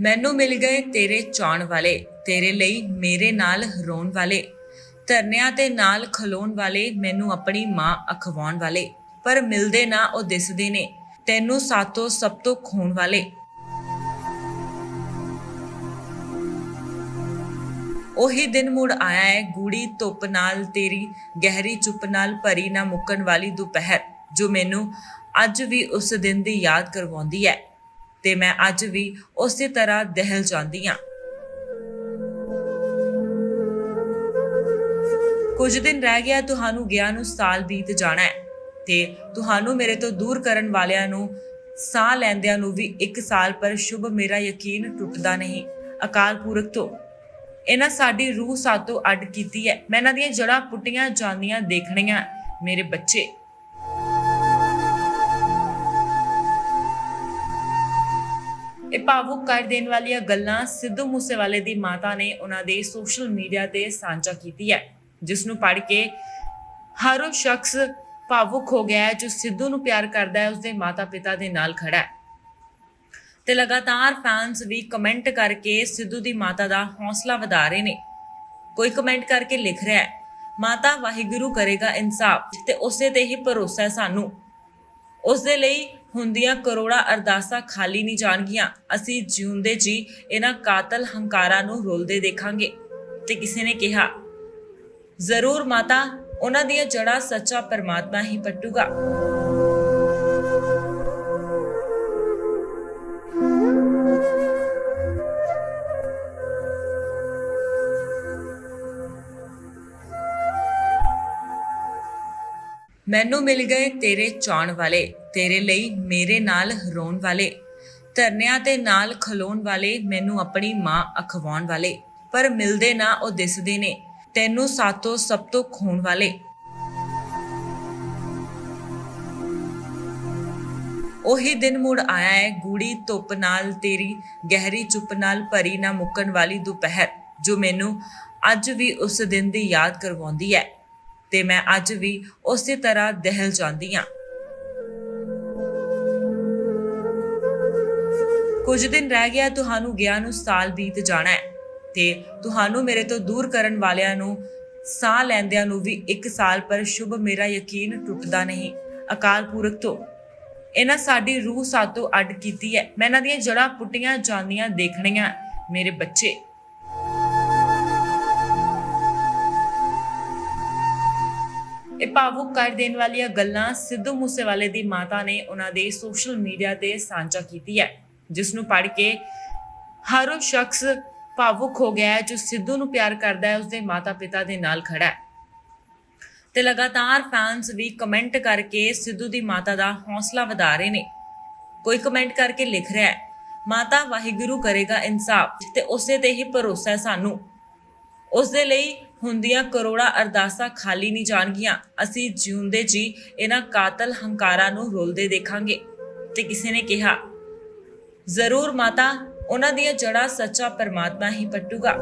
ਮੈਨੂੰ ਮਿਲ ਗਏ ਤੇਰੇ ਚਾਉਣ ਵਾਲੇ, ਤੇਰੇ ਲਈ ਮੇਰੇ ਨਾਲ ਰੋਣ ਵਾਲੇ। ਧਰਨਿਆਂ ਤੇ ਨਾਲ ਖਲੋਣ ਵਾਲੇ ਮੈਨੂੰ ਆਪਣੀ ਮਾਂ ਅਖਵਾਉਣ ਵਾਲੇ, ਪਰ ਮਿਲਦੇ ਨਾ ਉਹ ਦਿਸਦੇ ਨੇ, ਤੈਨੂੰ ਸਾਤੋਂ ਸਭ ਤੋਂ ਖੋਣ ਵਾਲੇ। ਉਹੀ ਦਿਨ ਮੁੜ ਆਇਆ ਹੈ ਗੂੜੀ ਧੁੱਪ ਨਾਲ ਤੇਰੀ ਗਹਿਰੀ ਚੁੱਪ ਨਾਲ ਭਰੀ ਨਾ ਮੁੱਕਣ ਵਾਲੀ ਦੁਪਹਿਰ, ਜੋ ਮੈਨੂੰ ਅੱਜ ਵੀ ਉਸ ਦਿਨ ਦੀ ਯਾਦ ਕਰਵਾਉਂਦੀ ਹੈ। ਤੇ ਮੈਂ ਅੱਜ ਵੀ ਉਸੇ ਤਰ੍ਹਾਂ ਦਹਿਲ ਜਾਂਦੀ ਹਾਂ। ਕੁਝ ਦਿਨ ਰਹਿ ਗਿਆ, ਤੁਹਾਨੂੰ ਗਿਆ ਨੂੰ ਸਾਲ ਬੀਤ ਜਾਣਾ ਹੈ ਤੇ ਤੁਹਾਨੂੰ ਮੇਰੇ ਤੋਂ ਦੂਰ ਕਰਨ ਵਾਲਿਆਂ ਨੂੰ, ਸਾਹ ਲੈਂਦਿਆਂ ਨੂੰ ਵੀ ਇੱਕ ਸਾਲ ਪਰ ਸ਼ੁਭ ਮੇਰਾ ਯਕੀਨ ਟੁੱਟਦਾ ਨਹੀਂ। ਅਕਾਲ ਪੁਰਖ ਤੋਂ, ਇਹਨਾਂ ਸਾਡੀ ਰੂਹ ਸਾਤੋਂ ਅੱਡ ਕੀਤੀ ਹੈ। ਮੈਂ ਇਹਨਾਂ ਦੀਆਂ ਜੜ੍ਹਾਂ ਪੁੱਟੀਆਂ ਜਾਂਦੀਆਂ ਦੇਖਣੀਆਂ, ਮੇਰੇ ਬੱਚੇ। ਭਾਵੁਕ ਕਰ ਦੇਣ ਵਾਲੀਆਂ ਗੱਲਾਂ ਸਿੱਧੂ ਮੂਸੇਵਾਲੇ ਦੀ ਮਾਤਾ ਨੇ ਉਹਨਾਂ ਦੇ ਸੋਸ਼ਲ ਮੀਡੀਆ ਤੇ ਸਾਂਝਾ ਕੀਤੀ ਹੈ ਜਿਸ ਨੂੰ ਪੜ੍ਹ ਕੇ ਹਰ ਉਹ ਸ਼ਖਸ ਭਾਵੁਕ ਹੋ ਗਿਆ ਹੈ ਜੋ ਸਿੱਧੂ ਨੂੰ ਪਿਆਰ ਕਰਦਾ ਹੈ, ਉਸਦੇ ਮਾਤਾ-ਪਿਤਾ ਦੇ ਨਾਲ ਖੜਾ ਹੈ। ਤੇ ਲਗਾਤਾਰ ਫੈਨਸ ਵੀ ਕਮੈਂਟ ਕਰਕੇ ਸਿੱਧੂ ਦੀ ਮਾਤਾ ਦਾ ਹੌਸਲਾ ਵਧਾ ਰਹੇ ਨੇ। ਕੋਈ ਕਮੈਂਟ ਕਰਕੇ ਲਿਖ ਰਿਹਾ ਹੈ, ਮਾਤਾ ਵਾਹਿਗੁਰੂ ਕਰੇਗਾ ਇਨਸਾਫ ਤੇ ਉਸੇ ਤੇ ਹੀ ਭਰੋਸਾ ਹੈ ਸਾਨੂੰ। ਉਸ ਦੇ ਲਈ ਹੁੰਦੀਆਂ ਕਰੋੜਾਂ ਅਰਦਾਸਾਂ ਖਾਲੀ ਨਹੀਂ ਜਾਣਗੀਆਂ। ਅਸੀਂ ਜਿਉਂਦੇ ਜੀ, ਇਹਨਾਂ ਕਾਤਲ ਹੰਕਾਰਾਂ ਨੂੰ ਰੋਲਦੇ ਦੇਖਾਂਗੇ। ਤੇ ਕਿਸੇ ਨੇ ਕਿਹਾ, ਜ਼ਰੂਰ ਮਾਤਾ, ਉਹਨਾਂ ਦੀਆਂ ਜੜ੍ਹਾਂ ਸੱਚਾ ਪਰਮਾਤਮਾ ਹੀ ਪੱਟੂਗਾ। ਮੈਨੂੰ ਮਿਲ ਗਏ ਤੇਰੇ ਚਾਉਣ ਵਾਲੇ, ਤੇਰੇ ਲਈ ਮੇਰੇ ਨਾਲ ਰੋਣ ਵਾਲੇ। ਧਰਨਿਆਂ ਤੇ ਨਾਲ ਖਲੋਣ ਵਾਲੇ ਮੈਨੂੰ ਆਪਣੀ ਮਾਂ ਅਖਵਾਉਣ ਵਾਲੇ, ਪਰ ਮਿਲਦੇ ਨਾ ਉਹ ਦਿਸਦੇ ਨੇ, ਤੈਨੂੰ ਸਾਤੋਂ ਸਭ ਤੋਂ ਖੋਣ ਵਾਲੇ। ਉਹੀ ਦਿਨ ਮੁੜ ਆਇਆ ਹੈ ਗੂੜੀ ਧੁੱਪ ਨਾਲ ਤੇਰੀ ਗਹਿਰੀ ਚੁੱਪ ਨਾਲ ਭਰੀ ਨਾ ਮੁੱਕਣ ਵਾਲੀ ਦੁਪਹਿਰ, ਜੋ ਮੈਨੂੰ ਅੱਜ ਵੀ ਉਸ ਦਿਨ ਦੀ ਯਾਦ ਕਰਵਾਉਂਦੀ ਹੈ। ਤੇ ਮੈਂ ਅੱਜ ਵੀ ਉਸੇ ਤਰ੍ਹਾਂ ਦਹਿਲ ਜਾਂਦੀ ਹਾਂ। ਕੁਝ ਦਿਨ ਰਹਿ ਗਿਆ, ਤੁਹਾਨੂੰ ਗਿਆ ਨੂੰ ਸਾਲ ਬੀਤ ਜਾਣਾ ਹੈ ਤੇ ਤੁਹਾਨੂੰ ਮੇਰੇ ਤੋਂ ਦੂਰ ਕਰਨ ਵਾਲਿਆਂ ਨੂੰ, ਸਾਹ ਲੈਂਦਿਆਂ ਨੂੰ ਵੀ ਇੱਕ ਸਾਲ ਪਰ ਸ਼ੁਭ ਮੇਰਾ ਯਕੀਨ ਟੁੱਟਦਾ ਨਹੀਂ। ਅਕਾਲ ਪੁਰਖ ਤੋਂ, ਇਹਨਾਂ ਸਾਡੀ ਰੂਹ ਸਾਤੋਂ ਅੱਡ ਕੀਤੀ ਹੈ। ਮੈਂ ਇਹਨਾਂ ਦੀਆਂ ਜੜ੍ਹਾਂ ਪੁੱਟੀਆਂ ਜਾਂਦੀਆਂ ਦੇਖਣੀਆਂ, ਮੇਰੇ ਬੱਚੇ। ਇਹ ਭਾਵੁਕ ਕਰ ਦੇਣ ਵਾਲੀਆਂ ਗੱਲਾਂ ਸਿੱਧੂ ਮੂਸੇਵਾਲੇ ਦੀ ਮਾਤਾ ਨੇ ਉਹਨਾਂ ਦੇ ਸੋਸ਼ਲ ਮੀਡੀਆ ਤੇ ਸਾਂਝਾ ਕੀਤੀ ਹੈ ਜਿਸ ਨੂੰ ਪੜ੍ਹ ਕੇ ਹਰ ਉਹ ਸ਼ਖਸ ਭਾਵੁਕ ਹੋ ਗਿਆ ਹੈ ਜੋ ਸਿੱਧੂ ਨੂੰ ਪਿਆਰ ਕਰਦਾ ਹੈ, ਉਸਦੇ ਮਾਤਾ-ਪਿਤਾ ਦੇ ਨਾਲ ਖੜਾ ਹੈ। ਤੇ ਲਗਾਤਾਰ ਫੈਨਸ ਵੀ ਕਮੈਂਟ ਕਰਕੇ ਸਿੱਧੂ ਦੀ ਮਾਤਾ ਦਾ ਹੌਸਲਾ ਵਧਾ ਰਹੇ ਨੇ। ਕੋਈ ਕਮੈਂਟ ਕਰਕੇ ਲਿਖ ਰਿਹਾ ਹੈ, ਮਾਤਾ, ਵਾਹਿਗੁਰੂ ਕਰੇਗਾ ਇਨਸਾਫ ਤੇ ਉਸੇ ਤੇ ਹੀ ਭਰੋਸਾ ਹੈ ਸਾਨੂੰ। ਉਸ ਦੇ ਲਈ ਹੁੰਦੀਆਂ ਕਰੋੜਾਂ ਅਰਦਾਸਾਂ ਖਾਲੀ ਨਹੀਂ ਜਾਣਗੀਆਂ। ਅਸੀਂ ਜਿਉਂਦੇ ਜੀ, ਇਹਨਾਂ ਕਾਤਲ ਹੰਕਾਰਾਂ ਨੂੰ ਰੋਲਦੇ ਦੇਖਾਂਗੇ। ਤੇ ਕਿਸੇ ਨੇ ਕਿਹਾ, ਜ਼ਰੂਰ ਮਾਤਾ, ਉਹਨਾਂ ਦੀਆਂ ਜੜ੍ਹਾਂ ਸੱਚਾ ਪਰਮਾਤਮਾ ਹੀ ਪਟੂਗਾ।